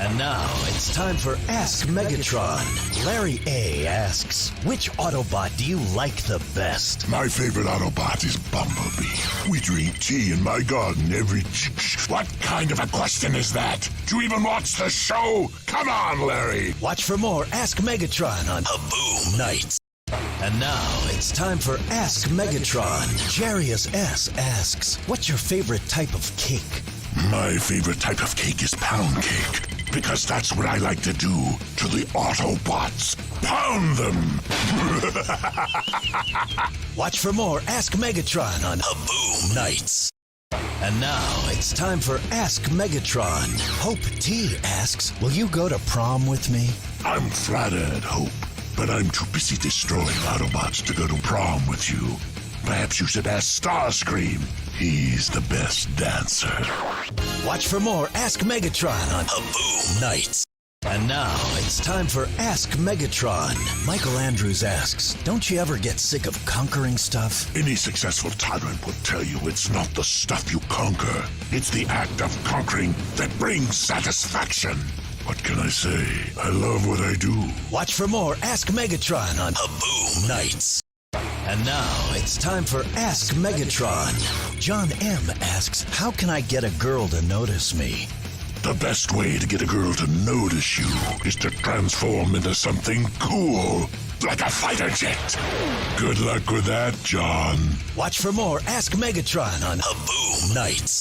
And now it's time for Ask Megatron. Larry A asks, which Autobot do you like the best? My favorite Autobot is Bumblebee. We drink tea in my garden every. What kind of a question is that? Do you even watch the show? Come on, Larry. Watch for more Ask Megatron on Boom Nights. And now it's time for Ask Megatron. Jarius S asks, what's your favorite type of cake? My favorite type of cake is pound cake. Because that's what I like to do to the Autobots. Pound them! Watch for more Ask Megatron on Boom Nights. And now it's time for Ask Megatron. Hope T asks, will you go to prom with me? I'm flattered, Hope, but I'm too busy destroying Autobots to go to prom with you. Perhaps you should ask Starscream. He's the best dancer. Watch for more Ask Megatron on Boom Nights. And now it's time for Ask Megatron. Michael Andrews asks, don't you ever get sick of conquering stuff? Any successful tyrant will tell you it's not the stuff you conquer, it's the act of conquering that brings satisfaction. What can I say? I love what I do. Watch for more Ask Megatron on Boom Nights. And now it's time for Ask Megatron. John M asks, how can I get a girl to notice me? The best way to get a girl to notice you is to transform into something cool, like a fighter jet. Good luck with that, John. Watch for more Ask Megatron on Boom Nights.